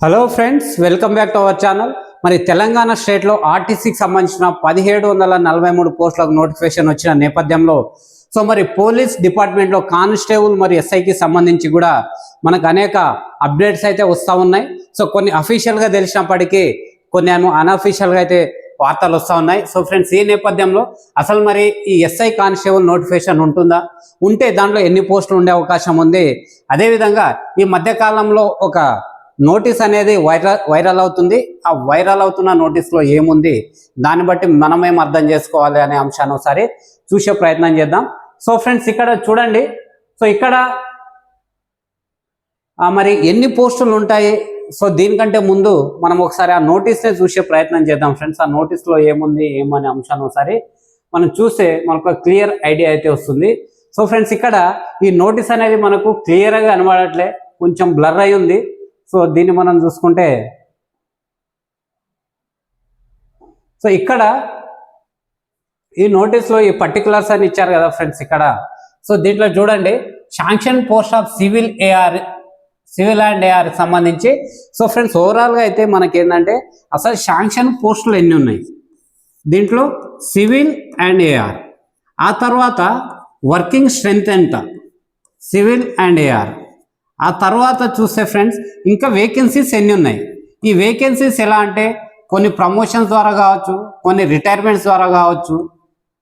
Hello friends welcome back to our channel మరి తెలంగాణ స్టేట్లో ఆర్టీసీకి సంబంధించిన పదిహేడు వందల నలభై మూడు పోస్టులకు నోటిఫికేషన్ వచ్చిన నేపథ్యంలో సో మరి పోలీస్ డిపార్ట్మెంట్లో కానిస్టేబుల్ మరి ఎస్ఐకి సంబంధించి కూడా మనకు అనేక అప్డేట్స్ అయితే వస్తూ ఉన్నాయి. సో కొన్ని అఫీషియల్గా తెలిసినప్పటికీ కొన్ని అన్అఫీషియల్గా అయితే వార్తలు వస్తూ ఉన్నాయి. సో ఫ్రెండ్స్ ఈ నేపథ్యంలో అసలు మరి ఈ ఎస్ఐ కానిస్టేబుల్ నోటిఫికేషన్ ఉంటుందా? ఉంటే దాంట్లో ఎన్ని పోస్టులు ఉండే అవకాశం ఉంది? అదేవిధంగా ఈ మధ్యకాలంలో ఒక నోటీస్ అనేది వైరల్ వైరల్ అవుతుంది. ఆ వైరల్ అవుతున్న నోటీస్లో ఏముంది? దాన్ని బట్టి మనమేం అర్థం చేసుకోవాలి అనే అంశాన్ని ఒకసారి చూసే ప్రయత్నం చేద్దాం. సో ఫ్రెండ్స్ ఇక్కడ చూడండి. సో ఇక్కడ మరి ఎన్ని పోస్టులు ఉంటాయి? సో దీనికంటే ముందు మనం ఒకసారి ఆ నోటీస్నే చూసే ప్రయత్నం చేద్దాం ఫ్రెండ్స్. ఆ నోటీస్లో ఏముంది ఏమనే అంశాన్ని ఒకసారి మనం చూస్తే మనకు క్లియర్ ఐడియా అయితే వస్తుంది. సో ఫ్రెండ్స్ ఇక్కడ ఈ నోటీస్ అనేది మనకు క్లియర్గా కనబడట్లే. కొంచెం బ్లర్ అయి ఉంది. సో దీన్ని మనం చూసుకుంటే సో ఇక్కడ ఈ నోటీస్లో ఈ పర్టికులర్స్ అని ఇచ్చారు కదా ఫ్రెండ్స్ ఇక్కడ. సో దీంట్లో చూడండి sanction post of civil AR civil and AR సంబంధించి. సో ఫ్రెండ్స్ ఓవరాల్గా అయితే మనకి ఏంటంటే అసలు శాంక్షన్ పోస్టులు ఎన్ని ఉన్నాయి? దీంట్లో సివిల్ అండ్ ఏఆర్ ఆ తర్వాత వర్కింగ్ స్ట్రెంగ్త్ ఎంత? సివిల్ అండ్ ఏఆర్ ఆ తర్వాత చూస్తే ఫ్రెండ్స్ ఇంకా వేకెన్సీస్ ఎన్ని ఉన్నాయి? ఈ వేకెన్సీస్ ఎలా అంటే కొన్ని ప్రమోషన్స్ ద్వారా కావచ్చు కొన్ని రిటైర్మెంట్స్ ద్వారా కావచ్చు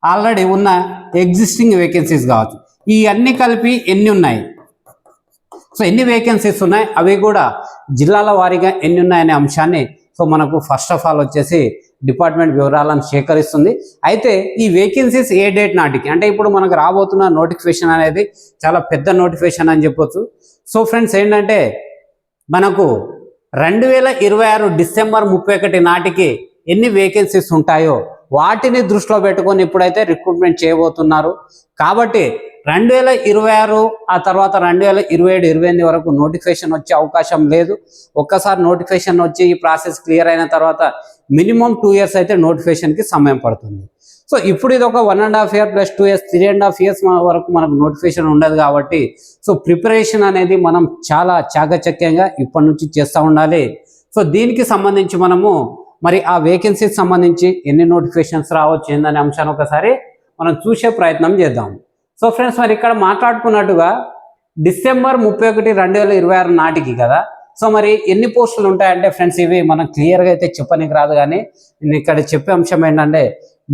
ఆల్రెడీ ఉన్న ఎగ్జిస్టింగ్ వేకెన్సీస్ కావచ్చు. ఈ అన్ని కలిపి ఎన్ని ఉన్నాయి? సో ఎన్ని వేకెన్సీస్ ఉన్నాయి? అవి కూడా జిల్లాల వారీగా ఎన్ని ఉన్నాయనే అంశాన్ని సో మనకు ఫస్ట్ ఆఫ్ ఆల్ వచ్చేసి డిపార్ట్మెంట్ వివరాలను సేకరిస్తుంది. అయితే ఈ వేకెన్సీస్ ఏ డేట్ నాటికి? అంటే ఇప్పుడు మనకు రాబోతున్న నోటిఫికేషన్ అనేది చాలా పెద్ద నోటిఫికేషన్ అని చెప్పొచ్చు. సో ఫ్రెండ్స్ ఏంటంటే మనకు రెండు వేల ఇరవై ఆరు డిసెంబర్ ముప్పై ఒకటి నాటికి ఎన్ని వేకెన్సీస్ ఉంటాయో వాటిని దృష్టిలో పెట్టుకొని ఇప్పుడైతే రిక్రూట్మెంట్ చేయబోతున్నారు. కాబట్టి రెండు వేల ఇరవై ఆరు ఆ తర్వాత రెండు వేల ఇరవై ఏడు ఇరవై ఎనిమిది వరకు నోటిఫికేషన్ వచ్చే అవకాశం లేదు. ఒక్కసారి నోటిఫికేషన్ వచ్చి ఈ ప్రాసెస్ క్లియర్ అయిన తర్వాత మినిమం టూ ఇయర్స్ అయితే నోటిఫికేషన్కి సమయం పడుతుంది. సో ఇప్పుడు ఇది ఒక one and half year plus two years three and half years వరకు మనకు నోటిఫికేషన్ ఉండదు కాబట్టి సో ప్రిపరేషన్ అనేది మనం చాలా చాకచక్యంగా ఇప్పటి నుంచి చేస్తూ ఉండాలి. సో దీనికి సంబంధించి మనము మరి ఆ వేకెన్సీకి సంబంధించి ఎన్ని నోటిఫికేషన్స్ రావచ్చు ఏందనే అంశాన్ని ఒకసారి మనం చూసే ప్రయత్నం చేద్దాం. సో ఫ్రెండ్స్ మరి ఇక్కడ మాట్లాడుకున్నట్టుగా డిసెంబర్ ముప్పై ఒకటి రెండు వేల ఇరవై ఆరు నాటికి కదా? సో మరి ఎన్ని పోస్టులు ఉంటాయంటే ఫ్రెండ్స్ ఇవి మనం క్లియర్గా అయితే చెప్పనికి రాదు కానీ నేను ఇక్కడ చెప్పే అంశం ఏంటంటే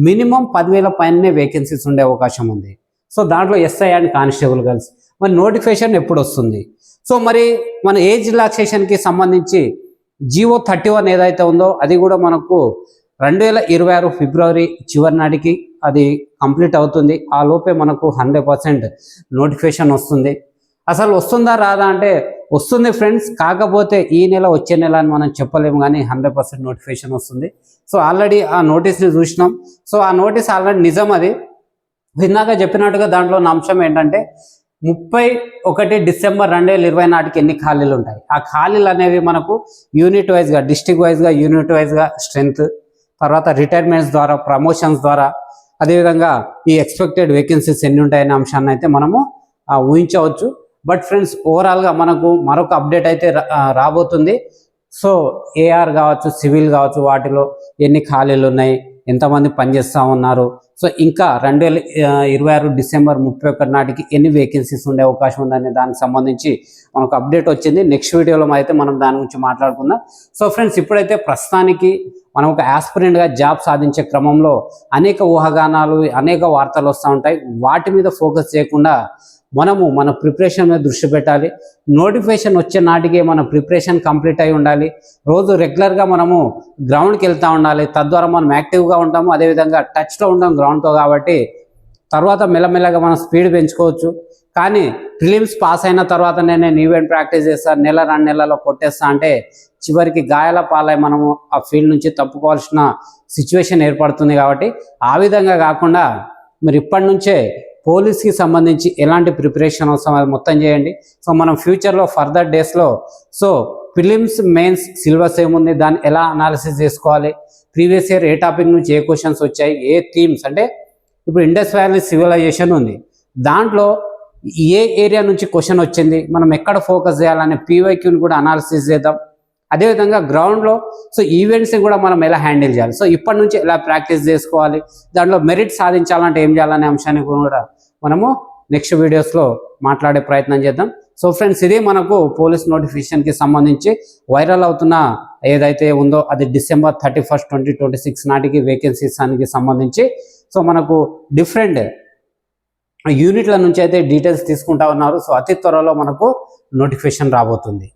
మినిమం పదివేల పైననే వేకెన్సీస్ ఉండే అవకాశం ఉంది. సో దాంట్లో ఎస్ఐ అండ్ కానిస్టేబుల్ గర్ల్స్ మరి నోటిఫికేషన్ ఎప్పుడు వస్తుంది? సో మరి మన ఏజ్ రిలాక్సేషన్కి సంబంధించి జియో థర్టీ వన్ ఏదైతే ఉందో అది కూడా మనకు రెండు వేల ఇరవై ఆరు ఫిబ్రవరి చివరి నాటికి అది కంప్లీట్ అవుతుంది. ఆ లోపే మనకు హండ్రెడ్ పర్సెంట్ నోటిఫికేషన్ వస్తుంది. అసలు వస్తుందా రాదా అంటే వస్తుంది ఫ్రెండ్స్. కాకపోతే ఈ నెల వచ్చే నెల అని మనం చెప్పలేము కానీ హండ్రెడ్ పర్సెంట్ నోటిఫికేషన్ వస్తుంది. సో ఆల్రెడీ ఆ నోటీస్ని చూసినాం. సో ఆ నోటీస్ ఆల్రెడీ నిజం అది. ఇందాక చెప్పినట్టుగా దాంట్లో ఉన్న అంశం ఏంటంటే ముప్పై ఒకటి డిసెంబర్ రెండు వేల ఇరవై నాటికి ఎన్ని ఖాళీలు ఉంటాయి? ఆ ఖాళీలు అనేవి మనకు యూనిట్ వైజ్గా డిస్టిక్ వైజ్గా యూనిట్ వైజ్గా స్ట్రెంగ్త్ తర్వాత రిటైర్మెంట్స్ ద్వారా ప్రమోషన్స్ ద్వారా అదేవిధంగా ఈ ఎక్స్పెక్టెడ్ వేకెన్సీస్ ఎన్ని ఉంటాయనే అంశాన్ని అయితే మనము ఊహించవచ్చు. బట్ ఫ్రెండ్స్ ఓవరాల్గా మనకు మరొక అప్డేట్ అయితే రా- రాబోతుంది. సో ఏఆర్ కావచ్చు సివిల్ కావచ్చు వాటిలో ఎన్ని ఖాళీలు ఉన్నాయి ఎంతమంది పనిచేస్తూ ఉన్నారు సో ఇంకా రెండు వేల ఇరవై ఆరు డిసెంబర్ ముప్పై ఒకటి నాటికి ఎన్ని వేకెన్సీస్ ఉండే అవకాశం ఉందనే దానికి సంబంధించి మనకు అప్డేట్ వచ్చింది. నెక్స్ట్ వీడియోలో అయితే మనం దాని గురించి మాట్లాడుకుందాం. సో ఫ్రెండ్స్ ఇప్పుడైతే ప్రస్తుతానికి మనం ఒక యాస్పిరెంట్గా జాబ్ సాధించే క్రమంలో అనేక ఊహాగానాలు అనేక వార్తలు వస్తూ ఉంటాయి. వాటి మీద ఫోకస్ చేయకుండా మనము మన ప్రిపరేషన్ మీద దృష్టి పెట్టాలి. నోటిఫికేషన్ వచ్చే నాటికే మన ప్రిపరేషన్ కంప్లీట్ అయి ఉండాలి. రోజు రెగ్యులర్గా మనము గ్రౌండ్కి వెళ్తూ ఉండాలి. తద్వారా మనం యాక్టివ్గా ఉంటాము. అదేవిధంగా టచ్లో ఉంటాం గ్రౌండ్తో కాబట్టి తర్వాత మెల్లమెల్లగా మనం స్పీడ్ పెంచుకోవచ్చు. కానీ ప్రిలిమ్స్ పాస్ అయిన తర్వాత నేనే ఈవెంట్ ప్రాక్టీస్ చేస్తాను నెల రెండు నెలలో కొట్టేస్తా అంటే చివరికి గాయాల పాలై మనము ఆ ఫీల్డ్ నుంచి తప్పుకోవాల్సిన సిచ్యువేషన్ ఏర్పడుతుంది కాబట్టి ఆ విధంగా కాకుండా మీరు ఇప్పటి నుంచే పోలీస్కి సంబంధించి ఎలాంటి ప్రిపరేషన్ అవసరం అది మొత్తం చేయండి. సో మనం ఫ్యూచర్లో ఫర్దర్ డేస్లో సో ప్రిలిమ్స్ మెయిన్స్ సిలబస్ ఏముంది దాన్ని ఎలా అనాలిసిస్ చేసుకోవాలి ప్రీవియస్ ఇయర్ ఏ టాపిక్ నుంచి ఏ క్వశ్చన్స్ వచ్చాయి ఏ థీమ్స్ అంటే ఇప్పుడు ఇండస్ వ్యాలీ సివిలైజేషన్ ఉంది. దాంట్లో ఏ ఏరియా నుంచి క్వశ్చన్ వచ్చింది మనం ఎక్కడ ఫోకస్ చేయాలనే పీవైక్యూని కూడా అనాలిసిస్ చేద్దాం. అదేవిధంగా గ్రౌండ్లో సో ఈవెంట్స్ని కూడా మనం ఎలా హ్యాండిల్ చేయాలి? సో ఇప్పటి నుంచి ఎలా ప్రాక్టీస్ చేసుకోవాలి? దాంట్లో మెరిట్ సాధించాలంటే ఏం చేయాలనే అంశాన్ని కూడా మనము నెక్స్ట్ వీడియోస్లో మాట్లాడే ప్రయత్నం చేద్దాం. సో ఫ్రెండ్స్ ఇది మనకు పోలీస్ నోటిఫికేషన్కి సంబంధించి వైరల్ అవుతున్న ఏదైతే ఉందో అది December thirty first twenty twenty six నాటికి వేకెన్సీస్ దానికి సంబంధించి. సో మనకు డిఫరెంట్ యూనిట్ల నుంచి అయితే డీటెయిల్స్ తీసుకుంటా ఉన్నారు. సో అతి త్వరలో మనకు నోటిఫికేషన్ రాబోతుంది.